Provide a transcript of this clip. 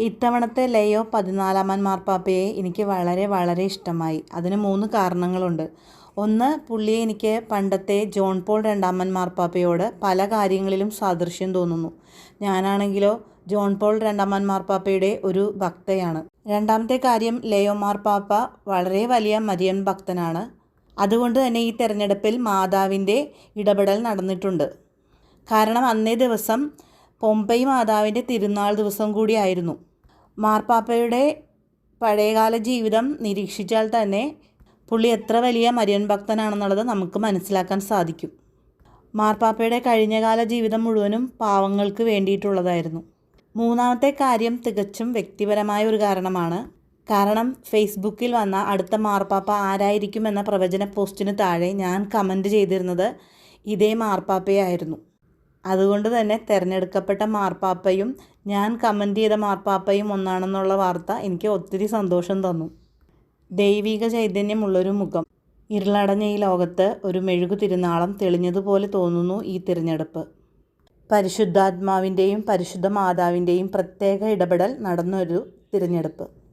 ഇത്തവണത്തെ ലയോ പതിനാലാമൻ മാർപ്പാപ്പയെ എനിക്ക് വളരെ വളരെ ഇഷ്ടമായി. അതിന് മൂന്ന് കാരണങ്ങളുണ്ട്. ഒന്ന് പുള്ളിയെ എനിക്ക് പണ്ടത്തെ ജോൺ പോൾ രണ്ടാമൻ മാർപ്പാപ്പയോട് പല കാര്യങ്ങളിലും സാദൃശ്യം തോന്നുന്നു. ഞാനാണെങ്കിലോ ജോൺ പോൾ രണ്ടാമൻ മാർപ്പാപ്പയുടെ ഒരു ഭക്തയാണ്. രണ്ടാമത്തെ കാര്യം ലയോ മാർപ്പാപ്പ വളരെ വലിയ മരിയൻ ഭക്തനാണ്. അതുകൊണ്ട് തന്നെ ഈ തെരഞ്ഞെടുപ്പിൽ മാതാവിന്റെ ഇടപെടൽ നടന്നിട്ടുണ്ട്. കാരണം അന്നേ ദിവസം പൊമ്പൈ മാതാവിന്റെ തിരുനാൾ ദിവസം കൂടിയായിരുന്നു. മാർപ്പാപ്പയുടെ പഴയകാല ജീവിതം നിരീക്ഷിച്ചാൽ തന്നെ പുള്ളി എത്ര വലിയ മരിയൻ ഭക്തനാണെന്നുള്ളത് നമുക്ക് മനസ്സിലാക്കാൻ സാധിക്കും. മാർപ്പാപ്പയുടെ കഴിഞ്ഞകാല ജീവിതം മുഴുവനും പാവങ്ങൾക്ക് വേണ്ടിയിട്ടുള്ളതായിരുന്നു. മൂന്നാമത്തെ കാര്യം തികച്ചും വ്യക്തിപരമായ ഒരു കാരണമാണ്. കാരണം ഫേസ്ബുക്കിൽ വന്ന അടുത്ത മാർപ്പാപ്പ ആരായിരിക്കും എന്ന പ്രവചന പോസ്റ്റിന് താഴെ ഞാൻ കമന്റ് ചെയ്തിരുന്നത് ഇതേ മാർപ്പാപ്പയായിരുന്നു. അതുകൊണ്ട് തന്നെ തിരഞ്ഞെടുക്കപ്പെട്ട മാർപ്പാപ്പയും ഞാൻ കമന്റ് ചെയ്ത മാർപ്പാപ്പയും ഒന്നാണെന്നുള്ള വാർത്ത എനിക്ക് ഒത്തിരി സന്തോഷം തന്നു. ദൈവിക ചൈതന്യമുള്ളൊരു മുഖം. ഇരുളടഞ്ഞ ഈ ലോകത്ത് ഒരു മെഴുകു തിരുനാളം തെളിഞ്ഞതുപോലെ തോന്നുന്നു ഈ തിരഞ്ഞെടുപ്പ്. പരിശുദ്ധാത്മാവിന്റെയും പരിശുദ്ധ മാതാവിന്റെയും പ്രത്യേക ഇടപെടൽ നടന്നൊരു തിരഞ്ഞെടുപ്പ്.